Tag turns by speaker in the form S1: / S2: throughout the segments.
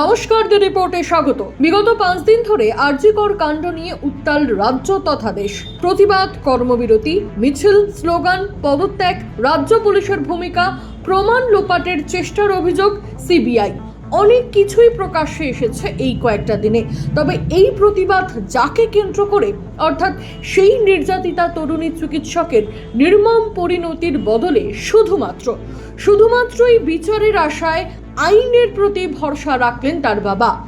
S1: নমস্কার, দ্য রিপোর্টে স্বাগত। বিগত পাঁচ দিন ধরে আরজিকর কাণ্ড নিয়ে উত্তাল রাজ্য তথা দেশ। প্রতিবাদ, কর্মবিরতি, মিছিল, স্লোগান, পদত্যাগ, রাজ্য পুলিশের ভূমিকা, প্রমাণ লোপাটের চেষ্টার অভিযোগ, সিবিআই। অনেক কিছুই প্রকাশ্যে এসেছে এই কয়েকটা দিনে। তবে এই প্রতিবাদ যাকে কেন্দ্র করে, অর্থাৎ সেই নির্যাতিতা তরুণী চিকিৎসকের নির্মম পরিণতির বদলে শুধুমাত্র, শুধুমাত্রই বিচারের আশায় আইনের প্রতি ভরসা রাখলেন তার বাবা।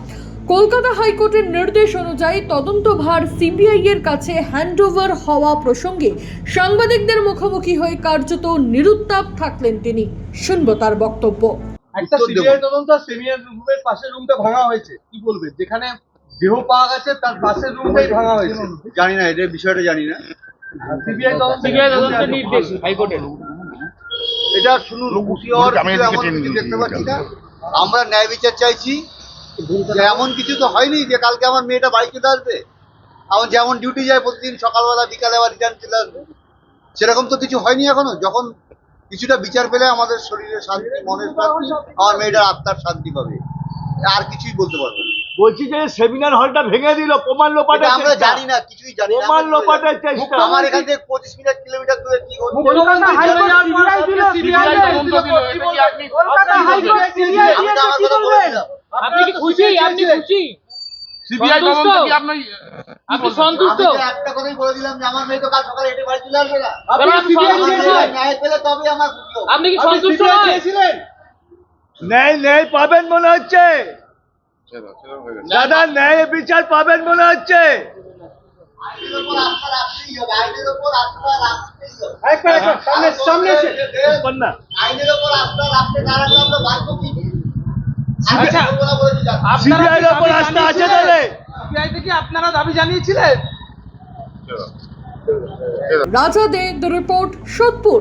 S1: কলকাতা হাইকোর্টের নির্দেশ অনুযায়ী তদন্তভার সিবিআই এর কাছে হ্যান্ডওভার হওয়া প্রসঙ্গে সাংবাদিকদের মুখোমুখি হয়ে কার্যত নিরুত্তাপ থাকলেন তিনি। শুনব তার বক্তব্য।
S2: একটা। সিবিআই তদন্ত রুমের পাশের রুমটা ভাঙা হয়েছে। কি বলবেন যেখানে দেহ পাওয়া গেছে তার পাশের রুমটাই ভাঙা হয়েছে।
S3: জানি না এটা বিষয়টা জানি না।
S2: সিবিআই তদন্ত
S4: সিবিআই তদন্তের নির্দেশ হাইকোর্টের।
S3: এটা শুনুন খুশি হওয়ার দেখতে পাচ্ছি না। আমরা ন্যায় বিচার চাইছি এমন কিছু তো হয়নি যে কালকে আমার মেয়েটা বাড়ি চলে আসবে। আমার যেমন ডিউটি যায় প্রতিদিন সকালবেলা বিকালে আবার রিটার্ন চলে আসবে। সেরকম তো কিছু হয়নি এখনও। যখন কিছুটা বিচার পেলে আমাদের শরীরে শান্তি মনের শান্তি আমার মেয়েটার আত্মার শান্তি পাবে। আর কিছুই বলতে পারব না।
S5: বলছি যে সেমিনার হলটা ভেঙে দিল প্রমাণ
S3: এটা
S5: লোপাটের
S3: আমরা। জানি না কিছুই জানি না।
S5: প্রমাণ লোপাটের চেষ্টা।
S3: আমার এখান থেকে পঁচিশ মিনিট কিলোমিটার দূরে কি হচ্ছে?
S4: কলকাতা হাইকোর্ট সিবিআই দিল
S2: সিবিআই
S4: সিবিআই
S2: তদন্ত দিল এটা কি আপনি
S4: কলকাতা হাইকোর্ট সিবিআই
S3: কথা
S4: আপনি কি খুশি? আপনি খুশি?
S2: সিবিআই
S4: সন্তুষ্ট?
S2: তদন্ত কি আপনি
S4: আপনি সন্তুষ্ট?
S3: আমি একটা কথাই বলে দিলাম যে আমার মেয়ে তো কাল সকালে হেঁটে বাড়ি চলে আসবে না।
S4: আপনি?
S3: মেয়ে ন্যায় পেলে তবে আমার খুশি
S4: আপনি কি সন্তুষ্ট নয়?
S5: ন্যায় ন্যায় পাবেন মনে হচ্ছে। দাদা ন্যায় বিচার পাবেন মনে হচ্ছে।
S3: আইনের ওপর আস্থা রাখতেই হবে আইনের ওপর আস্থা রাখতেই হবে।
S2: একটা একটা সামনে সামনে এসে।
S5: না
S3: আইনের ওপর আস্থা রাখতে না রাখলে আমরা বাঁচবো কি? আমি। একটা কথা বলে দিলাম
S5: সিবিআই এর ওপর আস্থা আছে তাহলে।
S2: সিবিআই থেকে আপনারা দাবি জানিয়েছিলেন?
S1: রাজা দে দ্য রিপোর্ট সোদপুর